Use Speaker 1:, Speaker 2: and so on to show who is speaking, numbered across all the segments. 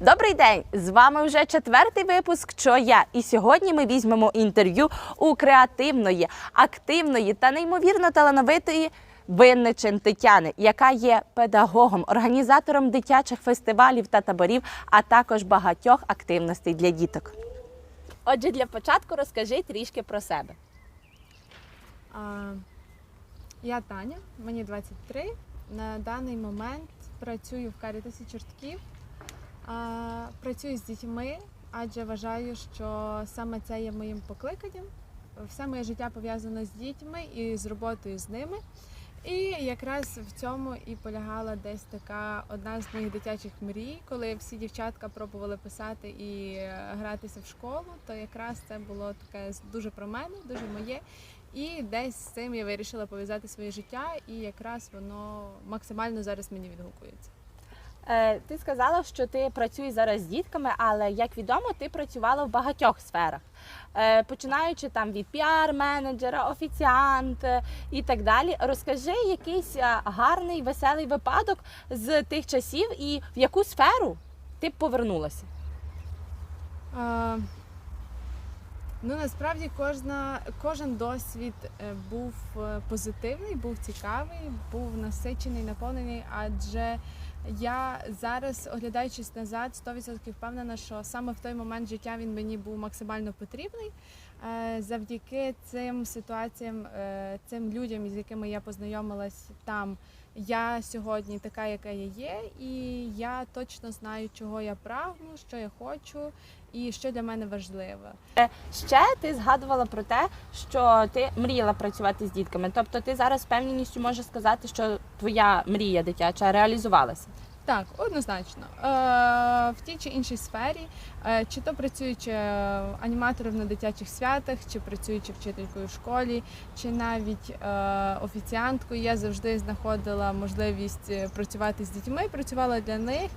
Speaker 1: Добрий день! З вами вже четвертий випуск «Чо я. І сьогодні ми візьмемо інтерв'ю у креативної, активної та неймовірно талановитої Винничин Тетяни, яка є педагогом, організатором дитячих фестивалів та таборів, а також багатьох активностей для діток. Отже, для початку розкажи трішки про себе.
Speaker 2: А, Я Таня, мені 23. На даний момент працюю в Карітасі Чортків. Працюю з дітьми, адже вважаю, що саме це є моїм покликанням. Все моє життя пов'язано з дітьми і з роботою з ними. І якраз в цьому і полягала десь така одна з моїх дитячих мрій, коли всі дівчатка пробували писати і е, гратися в школу, то якраз це було таке дуже про мене, дуже моє. І десь з цим я вирішила пов'язати своє життя, і якраз воно максимально зараз мені відгукується.
Speaker 1: Е, ти сказала, що ти працюєш зараз з дітками, але як відомо, ти працювала в багатьох сферах, Е, починаючи там від піар-менеджера, офіціант е, і так далі. Розкажи якийсь гарний, веселий випадок з тих часів і в яку сферу ти повернулася.
Speaker 2: Ну насправді кожна, кожен досвід е, був е, позитивний, був цікавий, був насичений, наповнений, адже я зараз, оглядаючись назад, 100% впевнена, що саме в той момент життя він мені був максимально потрібний. Е, Завдяки цим ситуаціям, цим людям, з якими я познайомилась там, я сьогодні така, яка я є, і я точно знаю, чого я прагну, що я хочу і що для мене важливо.
Speaker 1: Ще ти згадувала про те, що ти мріяла працювати з дітками. Тобто ти зараз з певністю можеш сказати, що твоя мрія дитяча реалізувалася.
Speaker 2: Так, однозначно. Е, в тій чи іншій сфері, е, чи то працюючи е, аніматором на дитячих святах, чи працюючи вчителькою в школі, чи навіть офіціанткою, я завжди знаходила можливість працювати з дітьми, працювала для них.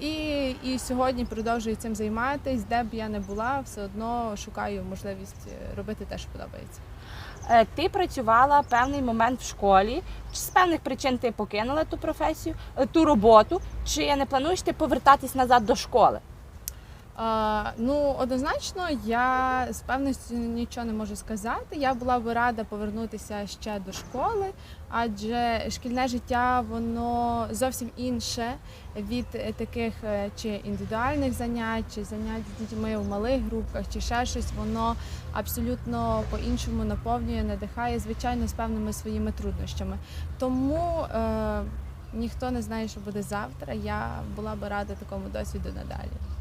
Speaker 2: І, і сьогодні продовжую цим займатися, де б я не була, все одно шукаю можливість робити те, що подобається.
Speaker 1: Е, Ти працювала певний момент в школі. Чи з певних причин ти покинула ту професію, е, ту роботу? Чи не плануєш ти повертатись назад до школи?
Speaker 2: Ну, однозначно, я з певністю нічого не можу сказати. Я була б рада повернутися ще до школи, адже шкільне життя воно зовсім інше від е, таких е, чи індивідуальних занять, чи занять з дітьми в малих групах, чи ще щось. Воно абсолютно по-іншому наповнює, надихає, звичайно, з певними своїми труднощами. Тому е, ніхто не знає, що буде завтра. Я була би рада такому досвіду надалі.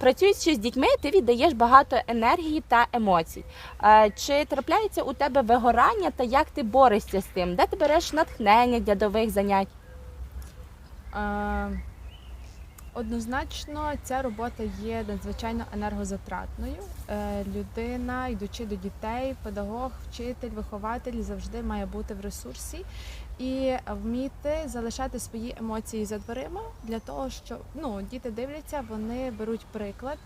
Speaker 1: Працюючи з дітьми, ти віддаєш багато енергії та емоцій. Е, Чи трапляється у тебе вигорання та як ти борешся з тим? Де ти береш натхнення для нових занять?
Speaker 2: Е, Однозначно, ця робота є надзвичайно енергозатратною. Е, Людина, йдучи до дітей, педагог, вчитель, вихователь завжди має бути в ресурсі і вміти залишати свої емоції за дверима для того, щоб ну, діти дивляться, вони беруть приклад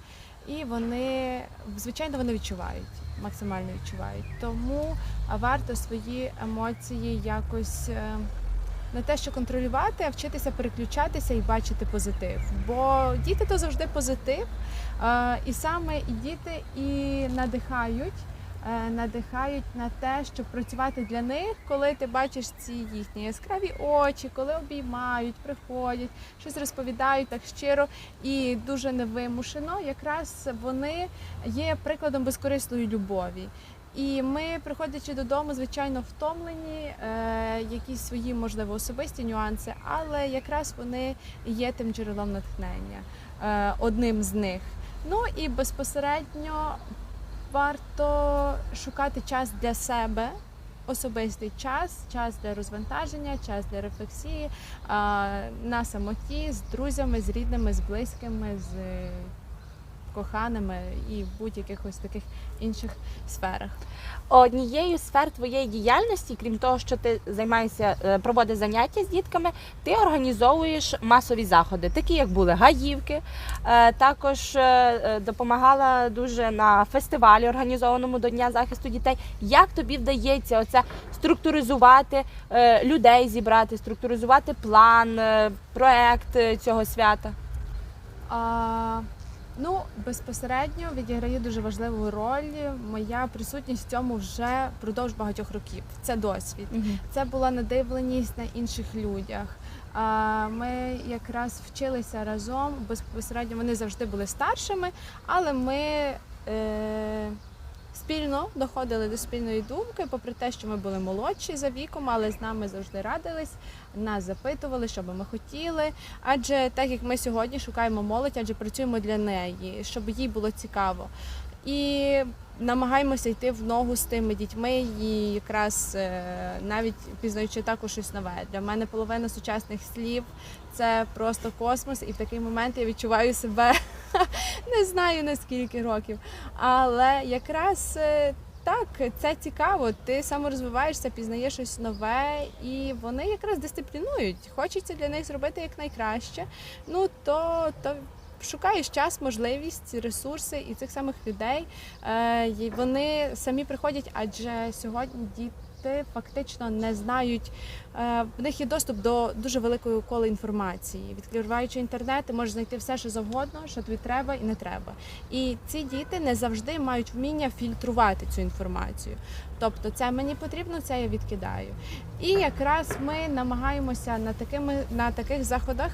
Speaker 2: і вони, звичайно, вони відчувають, максимально відчувають. Тому варто свої емоції якось. е, не те, що контролювати, а вчитися переключатися і бачити позитив. Бо діти то завжди позитив, е, і саме і діти і надихають. Е, Надихають на те, щоб працювати для них, коли ти бачиш ці їхні яскраві очі, коли обіймають, приходять, щось розповідають так щиро і дуже невимушено. Якраз вони є прикладом безкорисної любові. І ми, приходячи додому, звичайно, втомлені, е, якісь свої, можливо, особисті нюанси, але якраз вони є тим джерелом натхнення, е, одним з них. Ну і безпосередньо варто шукати час для себе, особистий час, час для розвантаження, час для рефлексії на самоті з друзями, з рідними, з близькими, з коханими і в будь-яких ось таких інших сферах.
Speaker 1: Однією з сфер твоєї діяльності, крім того, що ти займаєшся, е, проводиш заняття з дітками, ти організовуєш масові заходи, такі як були гаївки. Е, Також е, допомагала дуже на фестивалі, організованому до Дня захисту дітей. Як тобі вдається оце структуризувати людей, зібрати, структуризувати план, проект цього свята?
Speaker 2: А, ну, безпосередньо відіграє дуже важливу роль. Моя присутність в цьому вже впродовж багатьох років. Це досвід. Це була надивленість на інших людях. Ми якраз вчилися разом. Безпосередньо вони завжди були старшими, але ми е, спільно доходили до спільної думки, попри те, що ми були молодші за віком, але з нами завжди радились, нас запитували, що би ми хотіли. Адже так як ми сьогодні шукаємо молодь, адже працюємо для неї, щоб їй було цікаво. І намагаємося йти в ногу з тими дітьми, і якраз е, навіть пізнаючи також щось нове. Для мене половина сучасних слів це просто космос, і в такий момент я відчуваю себе не знаю на скільки років. Але якраз е, так, це цікаво. Ти саморозвиваєшся, пізнаєш щось нове, і вони якраз дисциплінують. Хочеться для них зробити як найкраще. Ну то, то шукаєш час, можливість, ресурси і цих самих людей. Е, вони самі приходять, адже сьогодні діти фактично не знають. е, В них є доступ до дуже великої коли інформації. Відкриваючи інтернет, ти можеш знайти все, що завгодно, що тобі треба і не треба. І ці діти не завжди мають вміння фільтрувати цю інформацію. Тобто, це мені потрібно, це я відкидаю. І якраз ми намагаємося на такими на таких заходах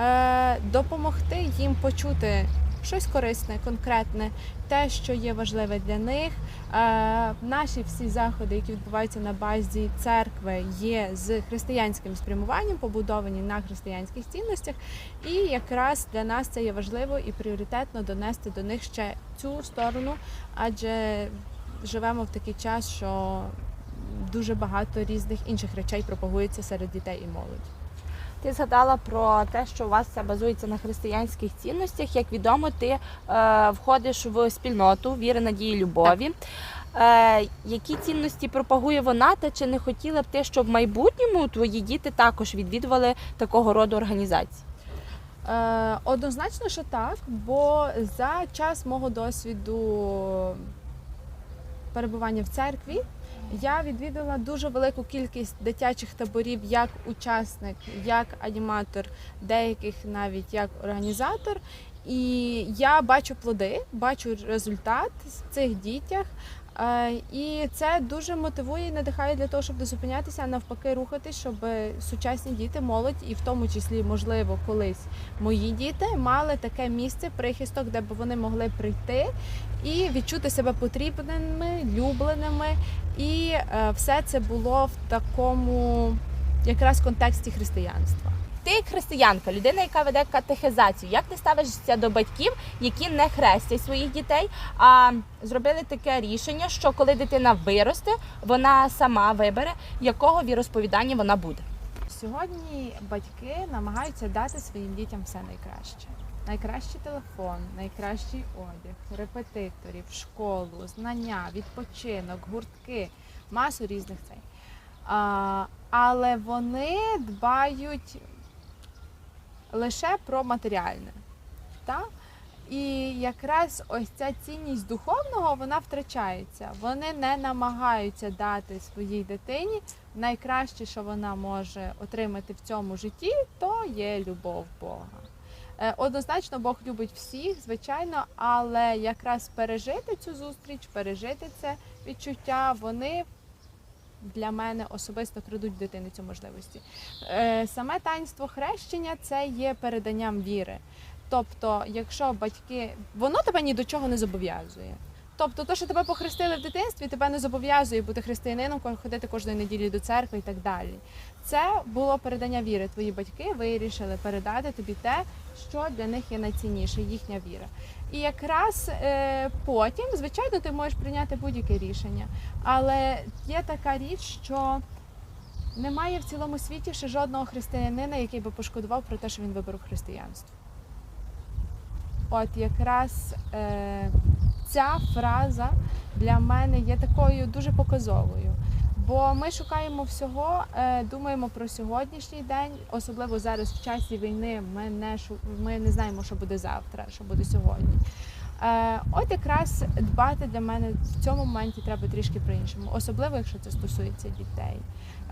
Speaker 2: е, допомогти їм почути щось корисне, конкретне, те, що є важливе для них. Е, наші всі заходи, які відбуваються на базі церкви, є з християнським спрямуванням, побудовані на християнських цінностях. І якраз для нас це є важливо і пріоритетно донести до них ще цю сторону, адже живемо в такий час, що дуже багато різних інших речей пропагується серед дітей і молоді.
Speaker 1: Ти згадала про те, що у вас це базується на християнських цінностях. Як відомо, ти е, входиш в спільноту віри, надії, любові. Е, які цінності пропагує вона, та чи не хотіла б ти, щоб в майбутньому твої діти також відвідували такого роду організації?
Speaker 2: Е, однозначно, що так, бо за час мого досвіду перебування в церкві я відвідала дуже велику кількість дитячих таборів як учасник, як аніматор, деяких навіть як організатор. І я бачу плоди, бачу результат в цих дітях. Е, І це дуже мотивує і надихає для того, щоб не зупинятися, а навпаки, рухатись, щоб сучасні діти, молодь, і в тому числі, можливо, колись мої діти мали таке місце, прихисток, де б вони могли прийти і відчути себе потрібними, любленими. І е, все це було в такому якраз контексті християнства.
Speaker 1: Ти християнка, людина, яка веде катехизацію, як ти ставишся до батьків, які не хрестять своїх дітей, а зробили таке рішення, що коли дитина виросте, вона сама вибере, якого віросповідання вона буде.
Speaker 2: Сьогодні батьки намагаються дати своїм дітям все найкраще. Найкращий телефон, найкращий одяг, репетиторів, школу, знання, відпочинок, гуртки, масу різних цей. А, але вони дбають лише про матеріальне. Та? І якраз ось ця цінність духовного вона втрачається. Вони не намагаються дати своїй дитині найкраще, що вона може отримати в цьому житті, то є любов Бога. Е, Однозначно, Бог любить всіх, звичайно, але якраз пережити цю зустріч, пережити це відчуття, вони для мене особисто крадуть дитини цю можливості. Е, Саме таїнство хрещення це є переданням віри. Тобто, якщо батьки, воно тебе ні до чого не зобов'язує. Тобто, то, що тебе похрестили в дитинстві, тебе не зобов'язує бути християнином, ходити кожної неділі до церкви і так далі. Це було передання віри. Твої батьки вирішили передати тобі те, що для них є найцінніше, їхня віра. І якраз е, потім, звичайно, ти можеш прийняти будь-яке рішення. Але є така річ, що немає в цілому світі ще жодного християнина, який би пошкодував про те, що він вибрав християнство. От якраз е, ця фраза для мене є такою дуже показовою. Бо ми шукаємо всього, е, думаємо про сьогоднішній день, особливо зараз в часі війни. Ми не ми не знаємо, що буде завтра, що буде сьогодні. Е, от якраз дбати для мене в цьому моменті треба трішки по-іншому, особливо якщо це стосується дітей.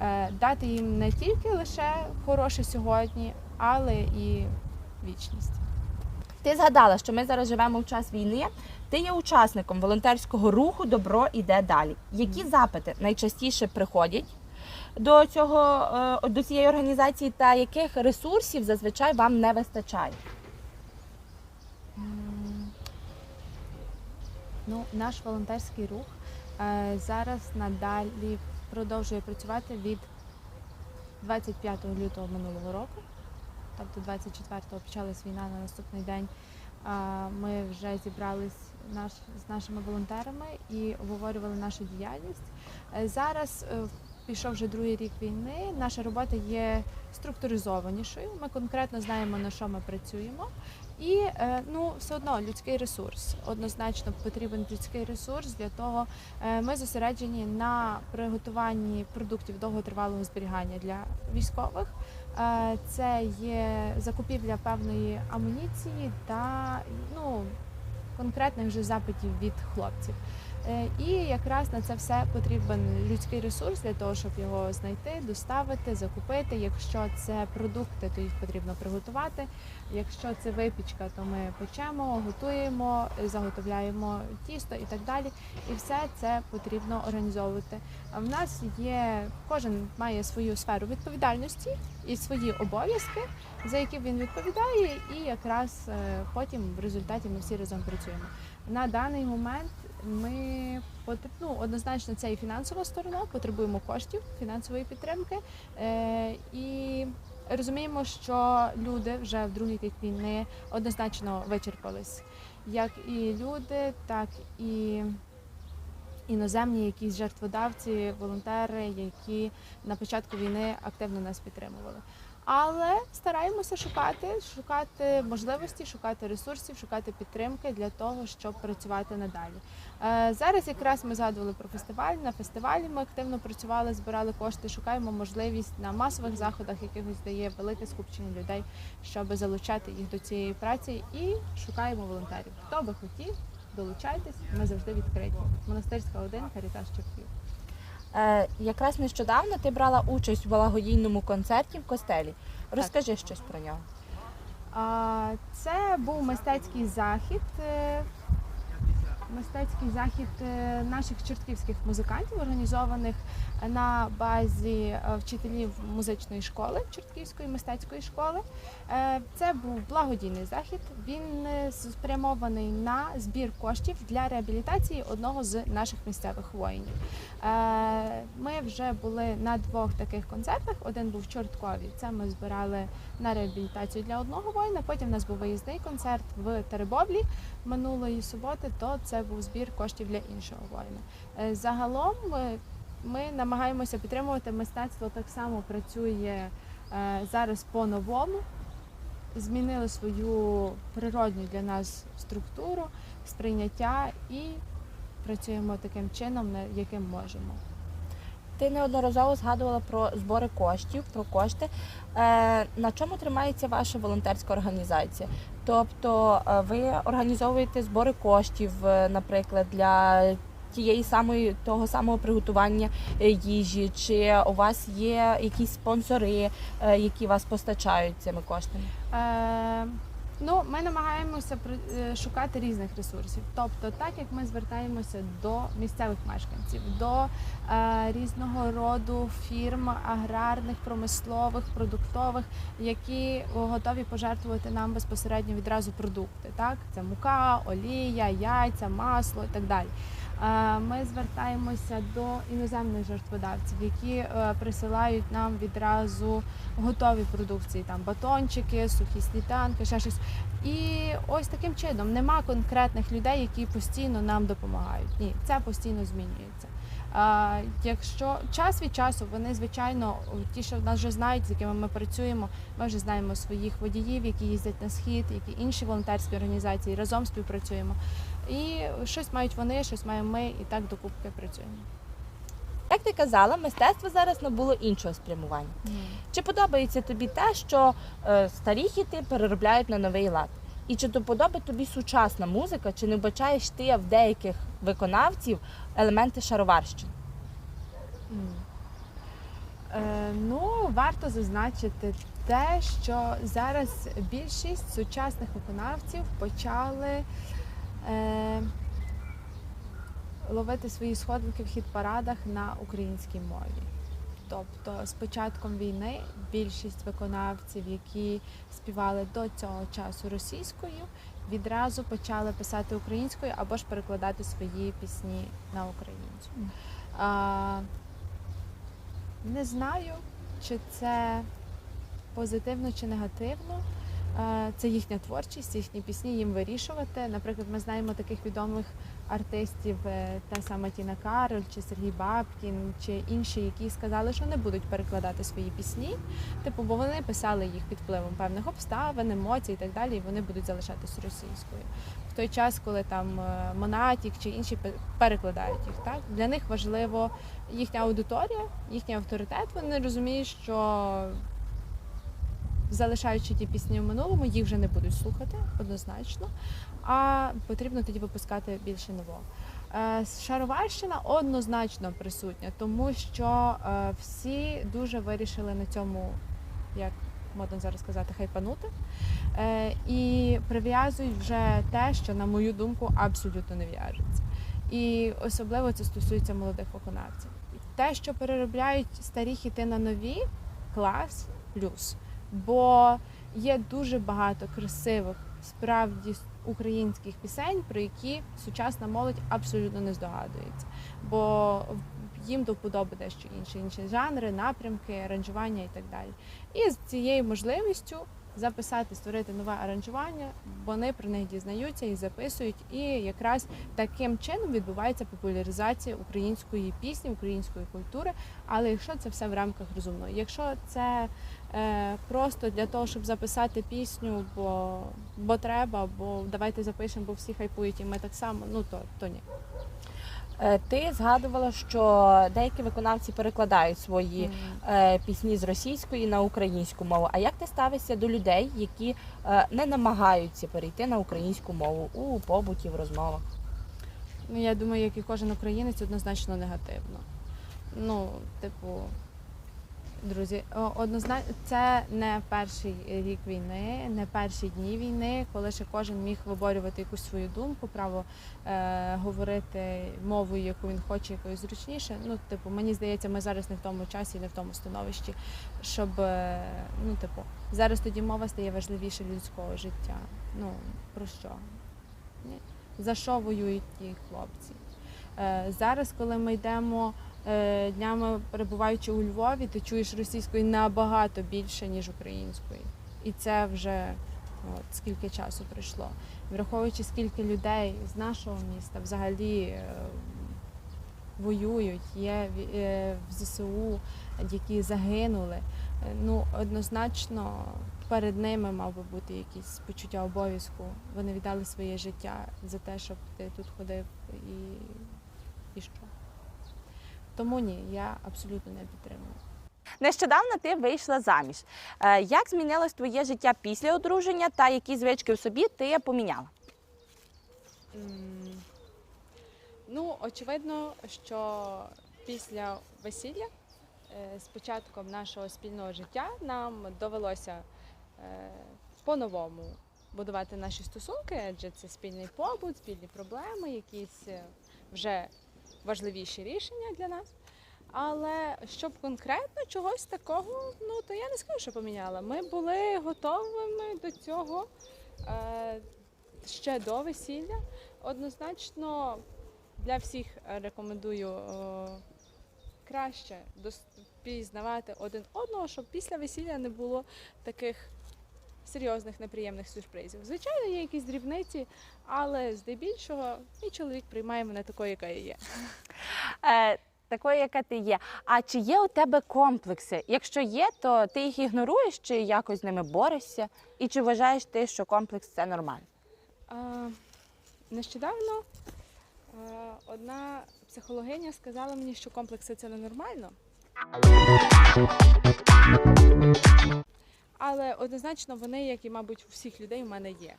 Speaker 2: Е, дати їм не тільки лише хороше сьогодні, але і вічність.
Speaker 1: Ти згадала, що ми зараз живемо в час війни. Ти є учасником волонтерського руху Добро іде далі. Які запити найчастіше приходять до цього е, до цієї організації, та яких ресурсів зазвичай вам не вистачає?
Speaker 2: Ну, наш волонтерський рух е, зараз надалі продовжує працювати від 25 лютого минулого року. Тобто 24-го почалась війна на наступний день. Ми вже зібрались наш, з нашими волонтерами і обговорювали нашу діяльність. Е, Зараз е, пішов вже другий рік війни. Наша робота є структуризованішою. Ми конкретно знаємо на що ми працюємо. І е, ну, все одно людський ресурс. Однозначно потрібен людський ресурс для того. Ми зосереджені на приготуванні продуктів довготривалого зберігання для військових. Е, Це є закупівля певної амуніції та ну, конкретних вже запитів від хлопців. Е, І якраз на це все потрібен людський ресурс для того, щоб його знайти, доставити, закупити. Якщо це продукти, то їх потрібно приготувати. Якщо це випічка, то ми печемо, готуємо, заготовляємо тісто і так далі. І все це потрібно організовувати. А в нас є кожен має свою сферу відповідальності і свої обов'язки, за які він відповідає, і якраз е, потім в результаті ми всі разом працюємо. На даний момент ми ну, однозначно це і фінансова сторона, потребуємо коштів, фінансової підтримки. Е, і розуміємо, що люди вже в другий рік війни однозначно вичерпались. Як і люди, так і іноземні якісь жертводавці, волонтери, які на початку війни активно нас підтримували. Але стараємося шукати, шукати можливості, шукати ресурсів, шукати підтримки для того, щоб працювати надалі. Е, Зараз якраз ми згадували про фестиваль. На фестивалі ми активно працювали, збирали кошти, шукаємо можливість на масових заходах, якихось дає велике скупчення людей, щоб залучати їх до цієї праці, і шукаємо волонтерів. Хто би хотів, долучайтесь, ми завжди відкриті. Монастирська 1, Карітас Чортків.
Speaker 1: Е, якраз нещодавно ти брала участь у благодійному концерті в костелі. Розкажи щось про нього.
Speaker 2: Це був мистецький захід. Е, Мистецький захід е, наших чортківських музикантів, організованих на базі е, вчителів музичної школи, Чортківської мистецької школи. Е, Це був благодійний захід. Він е, спрямований на збір коштів для реабілітації одного з наших місцевих воїнів. Е, Ми вже були на двох таких концертах. Один був Чорткові. Це ми збирали на реабілітацію для одного воїна. Потім у нас був виїзний концерт в Теребовлі минулої суботи. То це був збір коштів для іншого воїна. Е, Загалом ми, ми намагаємося підтримувати мистецтво. Так само працює е, зараз по-новому. Змінили свою природню для нас структуру, сприйняття і працюємо таким чином, яким можемо.
Speaker 1: Ти неодноразово згадувала про збори коштів, про кошти. Е, на чому тримається ваша волонтерська організація? Тобто е, ви організовуєте збори коштів, е, наприклад, для тієї самої того самого приготування їжі, чи у вас є якісь спонсори, які вас постачають цими коштами?
Speaker 2: Ну, ми намагаємося е, шукати різних ресурсів. Тобто, так як ми звертаємося до місцевих мешканців, до е, різного роду фірм аграрних, промислових, продуктових, які готові пожертвувати нам безпосередньо відразу продукти. Так, це мука, олія, яйця, масло і так далі. Е, Ми звертаємося до іноземних жертводавців, які е, присилають нам відразу готові продукції, там батончики, сухі сніданки, ще щось. І ось таким чином нема конкретних людей, які постійно нам допомагають. Ні, це постійно змінюється. А, якщо час від часу вони, звичайно, ті, що нас вже знають, з якими ми працюємо, ми вже знаємо своїх водіїв, які їздять на схід, які інші волонтерські організації разом співпрацюємо. І щось мають вони, щось маємо ми, і так докупки працюємо.
Speaker 1: Як ти казала, мистецтво зараз набуло іншого спрямування. Чи подобається тобі те, що е, старі хіти переробляють на новий лад? І чи до подоби тобі сучасна музика, чи не вбачаєш ти в деяких виконавців елементи шароварщини?
Speaker 2: М. Е, ну, варто зазначити те, що зараз більшість сучасних виконавців почали е, ловити свої сходинки в хіт-парадах на українській мові. Тобто з початком війни більшість виконавців, які співали до цього часу російською, відразу почали писати українською або ж перекладати свої пісні на українську. А, не знаю, чи це позитивно чи негативно. Це їхня творчість, їхні пісні їм вирішувати. Наприклад, ми знаємо таких відомих артистів, е, та сама Тіна Кароль, чи Сергій Бабкін, чи інші, які сказали, що не будуть перекладати свої пісні. Типу, бо вони писали їх під впливом певних обставин, емоцій і так далі, і вони будуть залишатись російською. В той час, коли там е, Монатік чи інші перекладають їх, так для них важливо їхня аудиторія, їхній авторитет. Вони розуміють, що залишаючи ті пісні в минулому, їх вже не будуть слухати однозначно. А потрібно тоді випускати більше нового. Е, Шароварщина однозначно присутня, тому що е, всі дуже вирішили на цьому, як модно зараз сказати, хайпанути. Е, І прив'язують вже те, що, на мою думку, абсолютно не в'яжеться. І особливо це стосується молодих виконавців. Те, що переробляють старі хіти на нові, клас плюс. Бо є дуже багато красивих, справді українських пісень, про які сучасна молодь абсолютно не здогадується. Бо їм до вподоби дещо інше, інші жанри, напрямки, аранжування і так далі. І з цією можливістю записати, створити нове аранжування, вони про них дізнаються і записують. І якраз таким чином відбувається популяризація української пісні, української культури. Але якщо це все в рамках розумного, якщо це е, просто для того, щоб записати пісню, бо, бо треба, бо давайте запишемо, бо всі хайпують, і ми так само, ну то, то ні.
Speaker 1: Е, Ти згадувала, що деякі виконавці перекладають свої mm. пісні з російської на українську мову. А як ти ставишся до людей, які е, не намагаються перейти на українську мову у побуті, в розмовах?
Speaker 2: Ну, я думаю, як і кожен українець, однозначно негативно. Ну, типу, друзі, однозначно, це не перший рік війни, не перші дні війни, коли ще кожен міг виборювати якусь свою думку, право е, говорити мовою, яку він хоче, якою зручніше. Ну, типу, мені здається, ми зараз не в тому часі, не в тому становищі, щоб е, ну, типу, зараз тоді мова стає важливіше людського життя. Ну, про що? Ні за що воюють ті хлопці. Е, зараз, коли ми йдемо днями перебуваючи у Львові, ти чуєш російської набагато більше, ніж української. І це вже от, скільки часу пройшло. Враховуючи, скільки людей з нашого міста взагалі е, воюють, є в- е, ЗСУ, які загинули. Е, Ну, однозначно перед ними мав би бути якісь почуття обов'язку. Вони віддали своє життя за те, щоб ти тут ходив і, і що. Тому ні, я абсолютно не підтримую.
Speaker 1: Нещодавно ти вийшла заміж. Е, Як змінилось твоє життя після одруження та які звички в собі ти поміняла?
Speaker 2: Ну, очевидно, що після весілля, е, з початком нашого спільного життя, нам довелося е, по-новому будувати наші стосунки, адже це спільний побут, спільні проблеми, якісь вже важливіші рішення для нас. Але щоб конкретно чогось такого, ну то я не скажу, що поміняла. Ми були готовими до цього е, ще до весілля. Однозначно для всіх рекомендую е, краще пізнавати один одного, щоб після весілля не було таких серйозних неприємних сюрпризів. Звичайно, є якісь дрібниці, але здебільшого мій чоловік приймає мене такою, яка я є.
Speaker 1: Е, Такою, яка ти є. А чи є у тебе комплекси? Якщо є, то ти їх ігноруєш чи якось з ними борешся? І чи вважаєш ти, що комплекс це нормально?
Speaker 2: А, нещодавно а, одна психологиня сказала мені, що комплекси це ненормально. Але однозначно вони, як і, мабуть, у всіх людей, у мене є.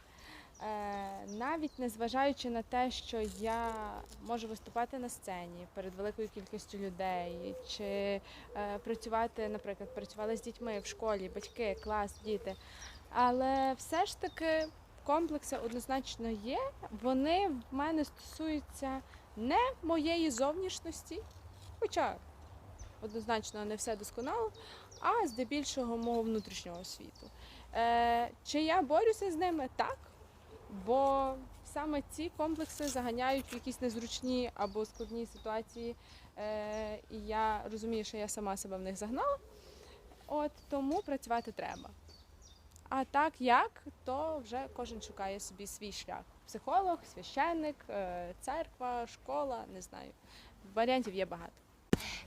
Speaker 2: Е, навіть незважаючи на те, що я можу виступати на сцені перед великою кількістю людей, чи е, працювати, наприклад, працювала з дітьми в школі, батьки, клас, діти. Але все ж таки комплекси однозначно є. Вони в мене стосуються не моєї зовнішності, хоча однозначно не все досконало, а здебільшого мого внутрішнього світу. Е, чи я борюся з ними? Так. Бо саме ці комплекси заганяють в якісь незручні або складні ситуації. Е, і я розумію, що я сама себе в них загнала. От тому працювати треба. А так як, то вже кожен шукає собі свій шлях. Психолог, священник, е, церква, школа, не знаю. Варіантів є багато.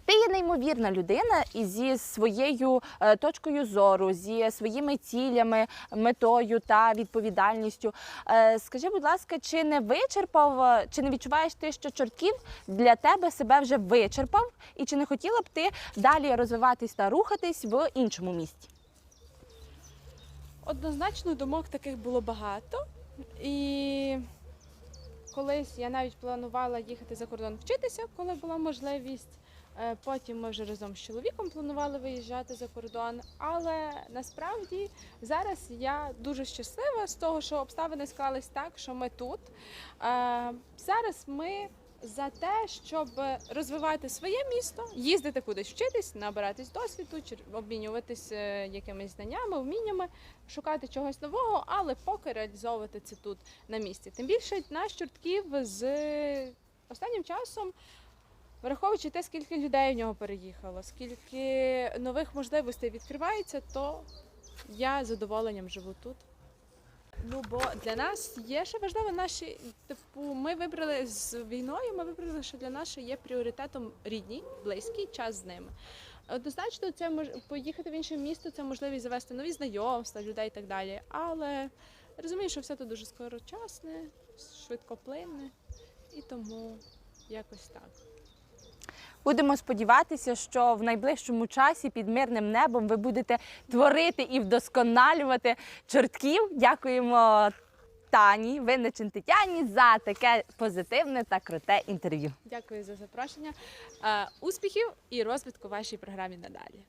Speaker 1: Ти є неймовірна людина і зі своєю е, точкою зору, зі своїми цілями, метою та відповідальністю. Е, Скажи, будь ласка, чи не вичерпав, е, чи не відчуваєш ти, що чортків для тебе себе вже вичерпав, і чи не хотіла б ти далі розвиватись та рухатись в іншому місті?
Speaker 2: Однозначно думок таких було багато. І колись я навіть планувала їхати за кордон вчитися, коли була можливість. Е, Потім ми вже разом з чоловіком планували виїжджати за кордон. Але насправді зараз я дуже щаслива з того, що обставини склались так, що ми тут. Е, Зараз ми за те, щоб розвивати своє місто, їздити кудись вчитись, набиратись досвіду, обмінюватись е, якимись знаннями, вміннями, шукати чогось нового, але поки реалізовувати це тут на місці. Тим більше наш чортків з останнім часом. Враховуючи те, скільки людей в нього переїхало, скільки нових можливостей відкривається, то я з задоволенням живу тут. Ну бо для нас є ще важливо наші, типу, ми вибрали з війною. Ми вибрали, що для нас ще є пріоритетом рідні, близькі час з ними. Однозначно, це мож поїхати в інше місто, це можливість завести нові знайомства, людей і так далі. Але розумію, що все тут дуже скорочасне, швидкоплинне, і тому якось так.
Speaker 1: Будемо сподіватися, що в найближчому часі під мирним небом ви будете творити і вдосконалювати чортків. Дякуємо Тані, Винничин Тетяні за таке позитивне та круте інтерв'ю.
Speaker 2: Дякую за запрошення. Е, Успіхів і розвитку вашій програмі надалі.